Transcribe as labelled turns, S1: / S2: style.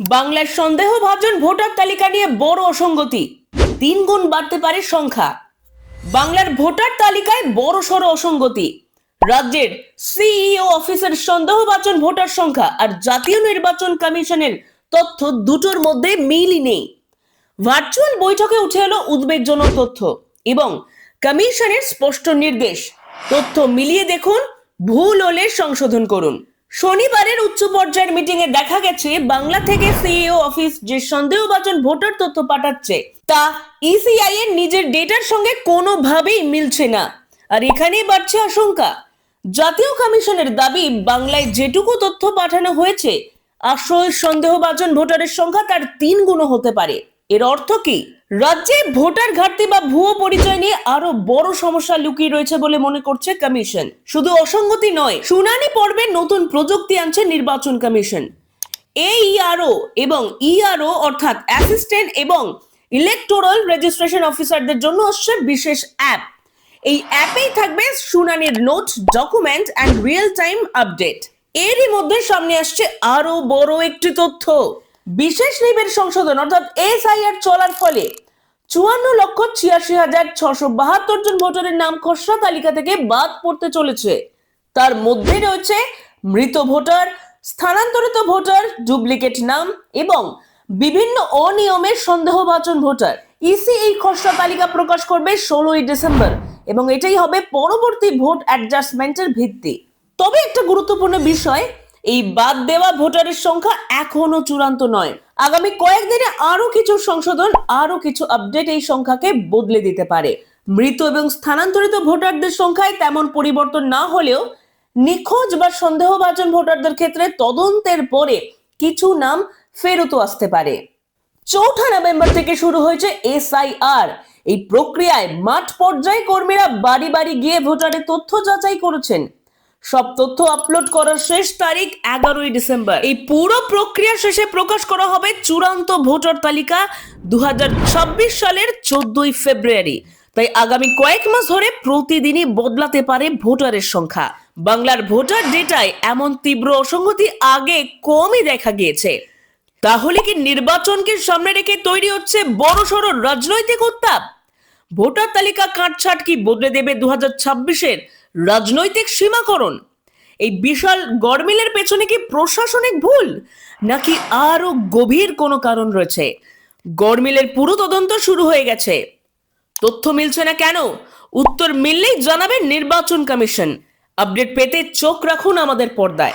S1: বাংলার সন্দেহভাজন ভোটার তালিকা নিয়ে বড় অসঙ্গতি। তিন গুণ বাড়তে পারে সংখ্যা। বাংলার ভোটার তালিকায় বড় সড় অসঙ্গতি। রাজ্যের সিইও অফিসের সন্দেহভাজন ভোটার সংখ্যা আর জাতীয় নির্বাচন কমিশনের তথ্য দুটোর মধ্যে মিলই নেই। ভার্চুয়াল বৈঠকে উঠে এলো উদ্বেগজনক তথ্য এবং কমিশনের স্পষ্ট নির্দেশ। তথ্য মিলিয়ে দেখুন, ভুল হলে সংশোধন করুন। শনিবারের উচ্চ পর্যায়ের মিটিং এ দেখা গেছে, বাংলা থেকে সিইও অফিস যে সন্দেহভাজন ভোটার তথ্য পাঠাচ্ছে, তা ইসিআই এর নিজের ডেটার সঙ্গে কোনোভাবেই মিলছে না। আর এখানেই বাড়ছে আশঙ্কা। জাতীয় কমিশনের দাবি, বাংলায় যেটুকু তথ্য পাঠানো হয়েছে, আসল সন্দেহভাজন ভোটারের সংখ্যা তার তিন গুণ হতে পারে। এর অর্থ কি? রাজ্যে ভোটার ঘাটতি বা ভুয়ো পরিচয় নিয়ে আরও বড় সমস্যা লুকিয়ে রয়েছে বলে মনে করছে কমিশন। শুধু অসঙ্গতি নয়, শুনানি পর্বে নতুন প্রযুক্তি আনছে নির্বাচন কমিশন। এইআরও এবং ইআরও অর্থাৎ অ্যাসিস্ট্যান্ট এবং ইলেকটোরাল রেজিস্ট্রেশন অফিসারদের জন্য আসছে বিশেষ অ্যাপ। এই অ্যাপেই থাকবে শুনানির note document and real time update এরই মধ্যে সামনে আসছে আরও বড় একটি তথ্য। বিশেষ নিবের সংশোধন, অর্থাৎ এসআইআর চলার ফলে চুয়ান্ন লক্ষ ছিয়াশি হাজার ছশো বাহাত্তর জন ভোটারের নাম খসড়া তালিকা থেকে বাদ পড়তে চলেছে। তার মধ্যে রয়েছে মৃত ভোটার, স্থানান্তরিত ভোটার, ডুপ্লিকেট নাম এবং বিভিন্ন অনিয়মের সন্দেহভাজন ভোটার। ইসি এই খসড়া তালিকা প্রকাশ করবে ষোলোই ডিসেম্বর এবং এটাই হবে পরবর্তী ভোট অ্যাডজাস্টমেন্টের ভিত্তি। তবে একটা গুরুত্বপূর্ণ বিষয় এই বাদ দেওয়া ভোটারের সংখ্যা এখনও চূড়ান্ত নয়। আগামী কয়েকদিনে আরও কিছু সংশোধন আরও কিছু আপডেট এই সংখ্যাকে বদলে দিতে পারে। মৃত এবং স্থানান্তরিত ভোটারদের সংখ্যায় তেমন পরিবর্তন না হলেও নিখোঁজ বা সন্দেহভাজন ভোটারদের ক্ষেত্রে তদন্তের পরে কিছু নাম ফেরতও আসতে পারে। চৌঠা নভেম্বর থেকে শুরু হয়েছে এসআইআর। এই প্রক্রিয়ায় মাঠ পর্যায়ে কর্মীরা বাড়ি বাড়ি গিয়ে ভোটারের তথ্য যাচাই করেছেন। সব তথ্য আপলোড করার শেষ তারিখ এগারোই ডিসেম্বর। এই পুরো প্রক্রিয়া শেষে প্রকাশ করা হবে চূড়ান্ত ভোটার তালিকা দু হাজার ছাব্বিশ সালের চোদ্দই ফেব্রুয়ারি। তাই আগামী কয়েক মাস ধরে প্রতিদিনই বদলাতে পারে ভোটারের সংখ্যা। বাংলার ভোটার ডেটায় এমন তীব্র অসঙ্গতি আগে কমই দেখা গিয়েছে। তাহলে কি নির্বাচনকে সামনে রেখে তৈরি হচ্ছে বড়সড় রাজনৈতিক উত্তাপ? ভোটার তালিকা কাটছাট কি বদলে দেবে দু হাজার ছাব্বিশের? রাজনৈতিক সীমাকরণ। এই বিশাল গরমিলের পেছনে কি প্রশাসনিক ভুল? নাকি আরও গভীর কোনো কারণ রয়েছে? গরমিলের পুরো তদন্ত শুরু হয়ে গেছে। তথ্য মিলছে না কেন? উত্তর মিললেই জানাবে নির্বাচন কমিশন। আপডেট পেতে চোখ রাখুন আমাদের পর্দায়।